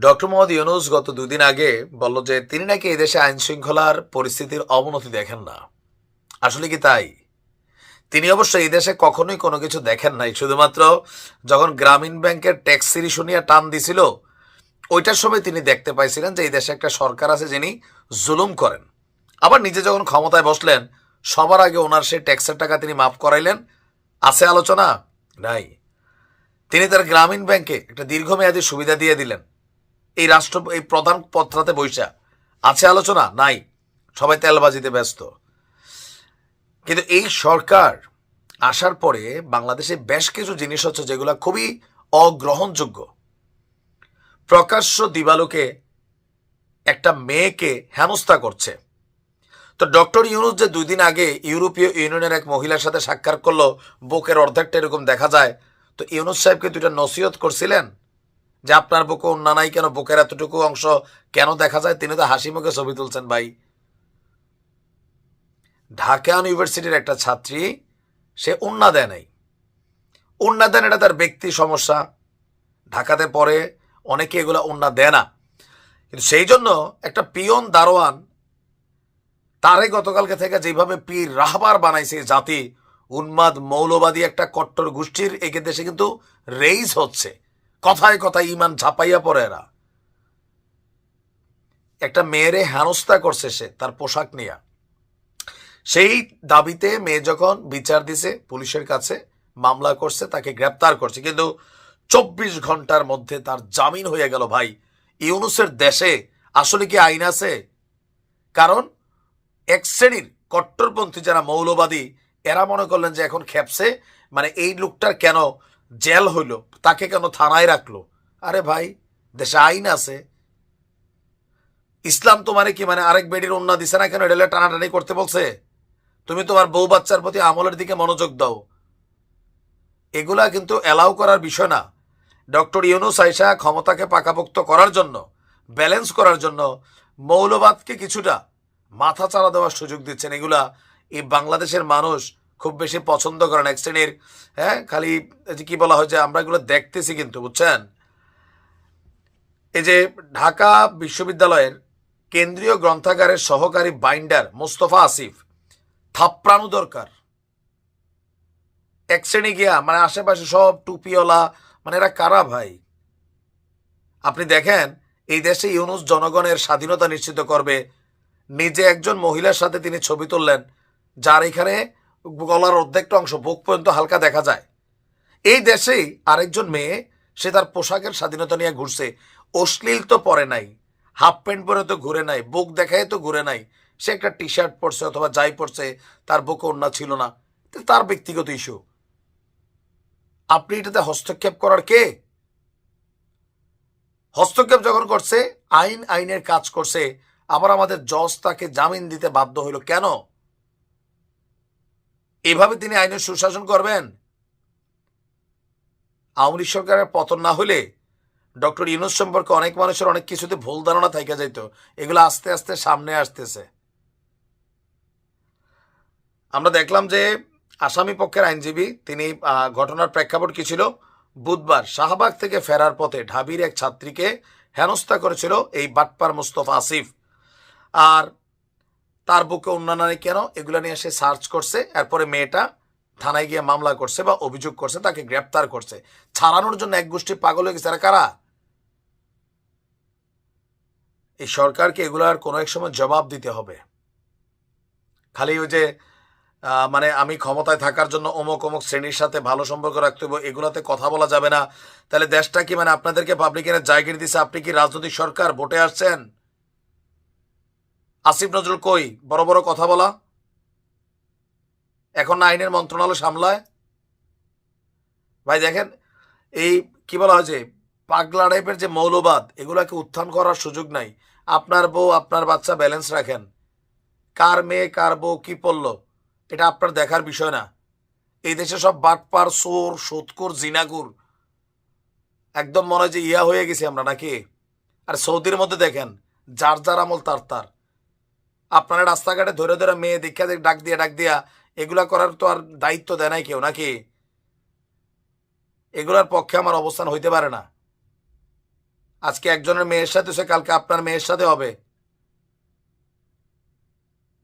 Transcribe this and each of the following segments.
Doctor Mohammad Yunus গত দুদিন আগে বলল যে তিনি নাকি এই দেশে আইন শৃঙ্খলার পরিস্থিতির অবনতি দেখেন না। আসলে কি তাই? তিনি অবশ্য এই দেশে কখনোই কোনো কিছু দেখেন নাই। শুধুমাত্র যখন গ্রামীণ ব্যাংকের ট্যাক্স সিরি শুনিয়া টান দিছিল, ওইটার সময় তিনি দেখতে পাইছিলেন যে এই দেশে একটা সরকার আছে যিনি জুলুম করেন। আবার নিজে যখন ক্ষমতায় বসলেন, সবার আগে ওনার সেই ট্যাক্সের টাকা তিনি মাফ করাইলেন। আছে আলোচনা? নাই। তিনি তার গ্রামীণ ব্যাংকে একটা দীর্ঘমেয়াদী সুবিধা দিয়ে দিলেন। এই রাষ্ট্র, এই প্রধান পত্রাতে বৈশা। আছে আলোচনা? নাই। সবাই তেলবাজিতে ব্যস্ত। কিন্তু এই সরকার আসার পরে বাংলাদেশে বেশ কিছু জিনিস হচ্ছে যেগুলো খুবই অগ্রহণযোগ্য। প্রকাশ্য দিবালোকে একটা মেয়েকে হেনস্থা করছে। তো ডক্টর ইউনুস যে দুই দিন আগে ইউরোপীয় ইউনিয়নের এক মহিলার সাথে সাক্ষাৎ করল, বুকের অর্ধেকটা এরকম দেখা যায়। তো ইউনুস সাহেবকে দুইটা নসিহত করছিলেন। যে আপনার বুকে অন্য নাই কেন? বুকের এতটুকু অংশ কেন দেখা যায়? তিনি তো হাসি মুখে ছবি তুলছেন ভাই। ঢাকা ইউনিভার্সিটির একটা ছাত্রী, সে উন্না দেয় নাই। উন্না দেন এটা তার ব্যক্তি সমস্যা। ঢাকাতে পরে অনেকে এগুলো উন্না দেয় না। কিন্তু সেই জন্য একটা পিয়ন দারোয়ান, তারে গতকালকে থেকে যেভাবে পীর রাহবার বানাইছে জাতি, উন্মাদ মৌলবাদী একটা কট্টর গোষ্ঠীর একে দেশে কিন্তু রেইজ হচ্ছে। কথায় কথায় ইমান ঝাপাইয়া পড়ে এরা। একটা মেয়েরে হেনস্থা করছে সে, তার পোশাক নিয়ে। সেই দাবিতে মেয়ে যখন বিচার দিছে পুলিশের কাছে, মামলা করছে, তাকে গ্রেপ্তার করছে। কিন্তু চব্বিশ ঘণ্টার মধ্যে তার জামিন হয়ে গেল ভাই। ইউনুসের দেশে আসলে কি আইন আছে? কারণ এক শ্রেণির কট্টরপন্থী যারা মৌলবাদী, এরা মনে করলেন যে এখন খেপছে। মানে এই লোকটার কেন জেল হইল, তাকে কেন থানায় রাখল? আরে ভাই, দেশে আইন আছে। ইসলাম তোমারে কি মানে আরেক বেডির অন্য দিছে না কেন? এটা টানাটানি করতে বলছে। তুমি তোমার বউ বাচ্চার প্রতি আমলের দিকে মনোযোগ দাও। এগুলা কিন্তু অ্যালাউ করার বিষয় না। ডক্টর ইউনুস আইসা ক্ষমতাকে পাকাপোক্ত করার জন্য, ব্যালেন্স করার জন্য মৌলবাদকে কিছুটা মাথা চাড়া দেওয়ার সুযোগ দিচ্ছেন। এগুলা এই বাংলাদেশের মানুষ খুব বেশি পছন্দ করেন এক শ্রেণির হ্যাঁ খালি যে কি বলা হয় যে আমরা এগুলো দেখতেছি কিন্তু, বুঝছেন? এই যে ঢাকা বিশ্ববিদ্যালয়ের কেন্দ্রীয় গ্রন্থাগারের সহকারী বাইন্ডার মোস্তফা আসিফ থাপ্রানো দরকার। এক শ্রেণি গিয়া মানে আশেপাশে সব টুপিওয়ালা মানে এরা কারা ভাই? আপনি দেখেন, এই দেশে ইউনুস জনগণের স্বাধীনতা নিশ্চিত করবে। নিজে একজন মহিলার সাথে তিনি ছবি তুললেন, যার এখানে গলার অর্ধেকটা অংশ বুক পর্যন্ত হালকা দেখা যায়। এই দেশেই আরেকজন মেয়ে, সে তার পোশাকের স্বাধীনতা নিয়ে ঘুরছে। অশ্লীল তো পরে নাই, হাফ প্যান্ট পরে তো ঘুরে নাই, বুক দেখায় তো ঘুরে নাই। সে একটা টি শার্ট পরছে অথবা যাই পরছে, তার বুকে অন্য ছিল না। তার ব্যক্তিগত ইস্যু। আপনি এটাতে হস্তক্ষেপ করার কে? হস্তক্ষেপ যখন করছে, আইন আইনের কাজ করছে, আবার আমাদের জজ তাকে জামিন দিতে বাধ্য হইল কেন? এভাবে তিনি আইনের সুশাসন করবেন? আওয়ামী সরকারের পতন না হলে ডক্টর ইউনুস সম্পর্কে অনেক মানুষের অনেক কিছুতে ভুল ধারণা থাকা যাইত। এগুলো আস্তে আস্তে সামনে আসতেছে। আমরা দেখলাম যে আসামি পক্ষের আইনজীবী, তিনি ঘটনার প্রেক্ষাপট কি ছিল? বুধবার শাহবাগ থেকে ফেরার পথে ঢাবির এক ছাত্রীকে হেনস্থা করেছিল এই বাটপার মুস্তফা আসিফ। আর তার বুকে অন্যান্য কেন? এগুলো নিয়ে সে সার্চ করছে, এরপরে মেয়েটা থানায় গিয়ে মামলা করছে বা অভিযোগ করছে, তাকে গ্রেপ্তার করছে। ছাড়ানোর জন্য এক গোষ্ঠী পাগল হয়ে গেছে। এরা কারা? এই সরকারকে এগুলার কোনো এক সময় জবাব দিতে হবে। খালি ওই যে মানে আমি ক্ষমতায় থাকার জন্য অমুক অমুক শ্রেণির সাথে ভালো সম্পর্ক রাখতে হবে এগুলাতে কথা বলা যাবে না। তাহলে দেশটা কি মানে আপনাদেরকে পাবলিকের জায়গা দিচ্ছে আপনি কি রাজনৈতিক সরকার? ভোটে আসছেন? আসিফ নজরুল কই? বড় বড় কথা বলা। এখন আইনের মন্ত্রণালয় সামলায়। ভাই দেখেন, এই কি বলা হয় যে, পাগলা টাইপের যে মৌলবাদ, এগুলাকে উত্থান করার সুযোগ নাই। আপনার বউ, আপনার বাচ্চা ব্যালেন্স রাখেন। কার মেয়ে, কার বউ কি পড়ল, এটা আপনার দেখার বিষয় না। এই দেশে সব বাটপার সোর সোতকুর জিনাকুর একদম মনে হয় যে ইয়া হয়ে গেছি আমরা নাকি? আর সৌদির মধ্যে দেখেন, যার যার আমল তার তার। আপনারা রাস্তাঘাটে ধরে ধরে মেয়ে দীক্ষা ডাক দিয়া ডাক দিয়া, এগুলা করার তো আর দায়িত্ব দেয় নাই কেউ নাকি? এগুলার পক্ষে আমার অবস্থান হইতে পারে না। আজকে একজনের মেয়ের সাথে, সে কালকে আপনার মেয়ের সাথে হবে।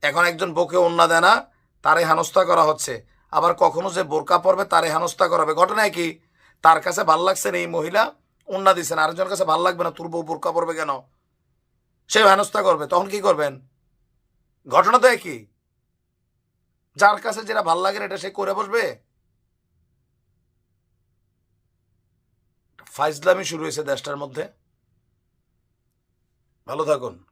এখন একজন বউকে অন্যা দেয় না, তারে হেনস্থা করা হচ্ছে। আবার কখনো যে বোরকা পরবে, তারে হেনস্থা করা হবে ঘটনায় কি তার কাছে ভালো লাগছে না এই মহিলা অন্যা দিচ্ছেন আরেকজনের কাছে ভালো লাগবে না, তোর বউ বোরকা পরবে কেন? সে হেনস্থা করবে, তখন কি করবেন? ঘটনা তো একই। যার কাছে যেটা ভালো লাগে এটা সে করে বসবে? ফাইজলামি শুরু হয়েছে দেশটার মধ্যে। ভালো থাকুন।